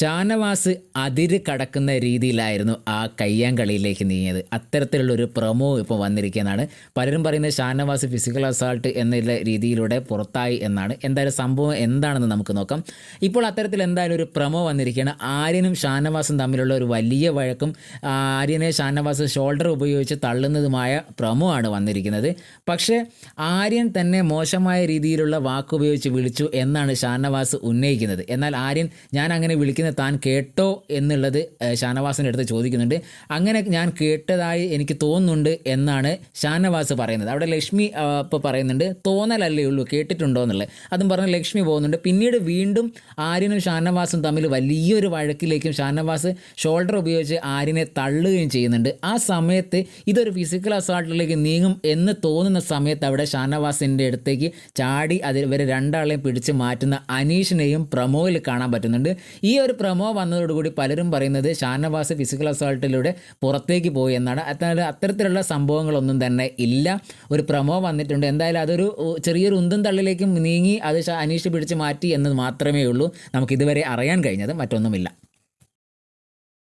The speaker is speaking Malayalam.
ഷാനവാസ് അതിര് കടക്കുന്ന രീതിയിലായിരുന്നു ആ കയ്യാങ്കളിയിലേക്ക് നീങ്ങിയത്. അത്തരത്തിലുള്ളൊരു പ്രമോ ഇപ്പോൾ വന്നിരിക്കുന്നതാണ്. പലരും പറയുന്നത് ഷാനവാസ് ഫിസിക്കൽ അസാൾട്ട് എന്നുള്ള രീതിയിലൂടെ പുറത്തായി എന്നാണ്. എന്തായാലും സംഭവം എന്താണെന്ന് നമുക്ക് നോക്കാം. ഇപ്പോൾ അത്തരത്തിൽ എന്തായാലും ഒരു പ്രമോ വന്നിരിക്കുകയാണ്. ആര്യനും ഷാനവാസും തമ്മിലുള്ള ഒരു വലിയ വഴക്കും ആര്യനെ ഷാനവാസ് ഷോൾഡർ ഉപയോഗിച്ച് തള്ളുന്നതുമായ പ്രമോ ആണ് വന്നിരിക്കുന്നത്. പക്ഷേ ആര്യൻ തന്നെ മോശമായ രീതിയിലുള്ള വാക്കുപയോഗിച്ച് വിളിച്ചു എന്നാണ് ഷാനവാസ് ഉന്നയിക്കുന്നത്. എന്നാൽ ആര്യൻ ഞാൻ അങ്ങനെ വിളിക്കുന്നത് താൻ കേട്ടോ എന്നുള്ളത് ഷാനവാസിന്റെ അടുത്ത് ചോദിക്കുന്നുണ്ട്. അങ്ങനെ ഞാൻ കേട്ടതായി എനിക്ക് തോന്നുന്നുണ്ട് എന്നാണ് ഷാനവാസ് പറയുന്നത്. അവിടെ ലക്ഷ്മി ഇപ്പോൾ പറയുന്നുണ്ട് തോന്നലല്ലേ ഉള്ളൂ കേട്ടിട്ടുണ്ടോ എന്നുള്ളത്. അതും പറഞ്ഞ് ലക്ഷ്മി പോകുന്നുണ്ട്. പിന്നീട് വീണ്ടും ആര്യനും ഷാനവാസും തമ്മിൽ വലിയൊരു വഴക്കിലേക്കും ഷാനവാസ് ഷോൾഡർ ഉപയോഗിച്ച് ആര്യനെ തള്ളുകയും ചെയ്യുന്നുണ്ട്. ആ സമയത്ത് ഇതൊരു ഫിസിക്കൽ അസാൾട്ടിലേക്ക് നീങ്ങും എന്ന് തോന്നുന്ന സമയത്ത് അവിടെ ഷാനവാസിന്റെ അടുത്തേക്ക് ചാടി അതിൽ ഇവരെ രണ്ടാളെയും പിടിച്ച് മാറ്റുന്ന അനീഷിനെയും പ്രമോയിൽ കാണാൻ പറ്റുന്നുണ്ട്. ഈ ഒരു പ്രമോ വന്നതോടുകൂടി പലരും പറയുന്നത് ഷാനവാസ് ഫിസിക്കൽ അസോൾട്ടിലൂടെ പുറത്തേക്ക് പോയി എന്നാണ്. അതായത് അത്തരത്തിലുള്ള സംഭവങ്ങളൊന്നും തന്നെ ഇല്ല. ഒരു പ്രമോ വന്നിട്ടുണ്ട്. എന്തായാലും അതൊരു ചെറിയൊരു ഉന്തും തള്ളിലേക്കും നീങ്ങി അത് അനീഷ് പിടിച്ച് മാറ്റി എന്ന് മാത്രമേ ഉള്ളൂ. നമുക്കിതുവരെ അറിയാൻ കഴിഞ്ഞത് മറ്റൊന്നുമില്ല.